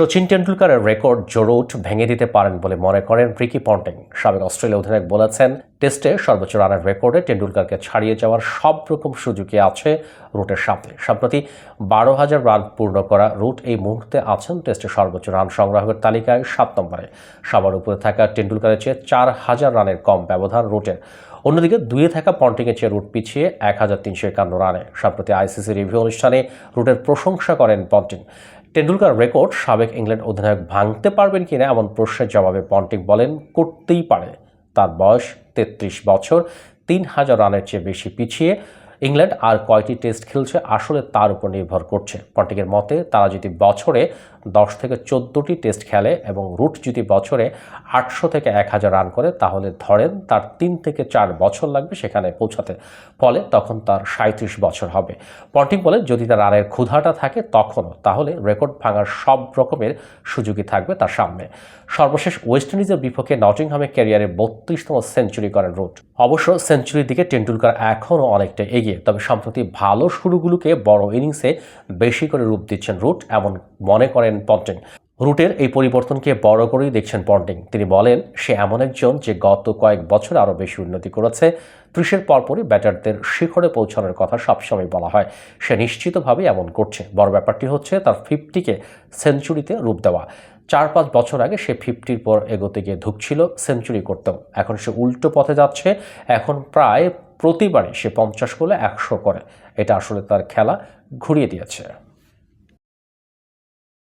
Sachin টেন্ডুলকারের record Joe Root ভেঙে দিতে পারেন বলে মনে করেন রিকি পন্টিং। সাবেক অস্ট্রেলিয়া অধিনায়ক বলেছেন, টেস্টে সর্বোচ্চ রানের রেকর্ডে টেন্ডুলকারকে ছাড়িয়ে যাওয়ার সব রকম সুযোগই আছে রুটের সামনে। সম্প্রতি বারো হাজার রান পূর্ণ করা রুট এই মুহূর্তে আছেন টেস্টে সর্বোচ্চ রান সংগ্রাহকের তালিকায় সাত নম্বরে। সবার উপরে থাকা টেন্ডুলকারের চেয়ে চার হাজার রানের কম ব্যবধান রুটের। অন্যদিকে দুয়ে থাকা পন্টিংয়ের চেয়ে রুট পিছিয়ে এক হাজার তিনশো একান্ন রানে। সম্প্রতি আইসিসি রিভিউ অনুষ্ঠানে রুটের প্রশংসা করেন পন্টিং। টেন্ডুলকার রেকর্ড সাবেক ইংল্যান্ড অধিনায়ক ভাঙতে পারবেন কিনা এমন প্রশ্নের জবাবে পন্টিক বলেন, করতেই পারে। তার বয়স তেত্রিশ বছর, তিন হাজার রানের চেয়ে বেশি পিছিয়ে ইংল্যান্ড আর কয়টি টেস্ট খেলছে আসলে তার উপর নির্ভর করছে। পন্টিংয়ের মতে, তারা যদি বছরে দশ থেকে চোদ্দোটি টেস্ট খেলে এবং রুট যদি বছরে আটশো থেকে এক হাজার রান করে, তাহলে ধরেন তার তিন থেকে চার বছর লাগবে সেখানে পৌঁছাতে। ফলে তখন তার সাঁত্রিশ বছর হবে। পন্টিং বলে, যদি তার রানের ক্ষুধাটা থাকে তখনও, তাহলে রেকর্ড ভাঙার সব রকমের সুযোগই থাকবে তার সামনে। সর্বশেষ ওয়েস্ট ইন্ডিজের বিপক্ষে নটিংহামে ক্যারিয়ারে বত্রিশতম সেঞ্চুরি করেন রুট। অবশ্য সেঞ্চুরির দিকে টেন্ডুলকার এখনও অনেকটা এগিয়ে তবে সম্প্রতি ভালো শুরুগুলোকে বড় ইনিংসে বেশি করে রূপ দিচ্ছেন রুট, এমন মনে করেন পন্টিং। রুটের এই পরিবর্তনকে বড় করেই দেখছেন পন্টিং। তিনি বলেন, সে এমন একজন যে গত কয়েক বছর আরও বেশি উন্নতি করেছে। ত্রিশের পরপরই ব্যাটারদের শিখরে পৌঁছানোর কথা সবসময় বলা হয়। সে নিশ্চিতভাবে এমন করছে। বড় ব্যাপারটি হচ্ছে, তার ফিফটিকে সেঞ্চুরিতে রূপ দেওয়া। চার পাঁচ বছর আগে সে ফিফটির পর এগোতে গিয়ে ধুকছিল সেঞ্চুরি করতেও। এখন সে উল্টো পথে যাচ্ছে। এখন প্রায় প্রতিবারই সে পঞ্চাশ গোলে একশো করে। এটা আসলে তার খেলা ঘুরিয়ে দিয়েছে।